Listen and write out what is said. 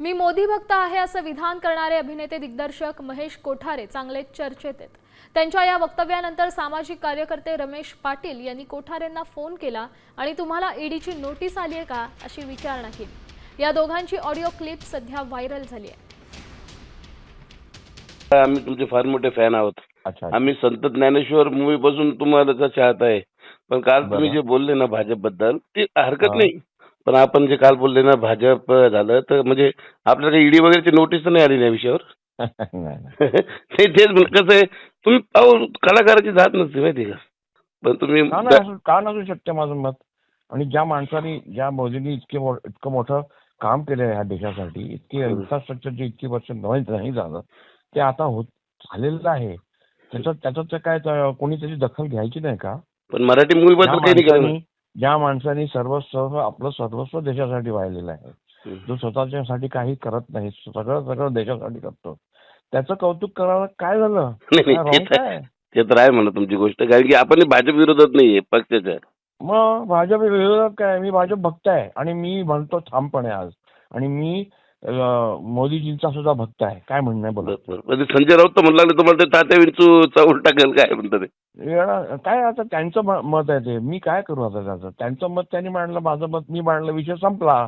मी मोदी भक्त आहे असं विधान करणारे अभिनेते दिग्दर्शक महेश कोठारे चांगले चर्चेत आहेत. त्यांच्या या वक्तव्यानंतर सामाजिक कार्यकर्ते रमेश पाटील यांनी कोठारेंना फोन केला आणि तुम्हाला ईडीची नोटीस आली आहे का अशी विचारणा केली. या दोघांची ऑडिओ क्लिप सध्या व्हायरल झाली आहे. आम्ही तुमचे फार मोठे फॅन आहोत. अच्छा आम्ही संत ज्ञानेश्वर मूवी पासून तुम्हाला चाहत आहे. पण काल तुम्ही. जे बोलले ना भाजपबद्दल ते हरकत. नाही. पण आपण जे काल बोलले ना भाजप झालं तर म्हणजे आपल्याला काही ईडी वगैरेची नोटीस तर नाही आली ना या विषयावर? नाही तेच कसं आहे तुम्ही अहो कलाकाराची जात नसते माहिती का? पण तुम्ही का नाही असू का नसू शकते माझं मत? आणि ज्या माणसाने ज्या मोदींनी इतके मो- इतकं मोठं काम केलं ह्या देशासाठी इतकी हम्म. इन्फ्रास्ट्रक्चरचे इतकी वर्ष नाही नाही झालं ते आता होत झालेलं आहे. त्याच्यात त्याच्यात तर काय कोणी त्याची दखल घ्यायची नाही का? पण मराठी मूवी बद्दल काही नाही. केलं ज्या माणसाने सर्वस्व आपलं सर्वस्व देशासाठी वाहिलेलं आहे. जो स्वतःच्यासाठी काही करत नाही सगळं सगळं देशासाठी करतो. त्याचं कौतुक करायला काय झालं? काय ते तर- आहे म्हणा तुमची गोष्ट. कारण की आपण भाजप विरोधात नाहीये पक्षाच्या मग भाजप विरोधक काय? मी भाजप भक्त आहे. आणि मी म्हणतो ठामपणे आज. आणि मी मोदीजींचा सुद्धा भक्त आहे. काय म्हणणं आहे बोला. ते संजय राऊत तर म्हणला तुम्हाला ते तात्या विंचू चावून टाकेल काय? म्हणतात काय आता त्यांचं मत आहे ते. मी काय करू आता त्याचं? त्यांचं मत त्यांनी मांडलं माझं मत मी मांडलं विषय संपला.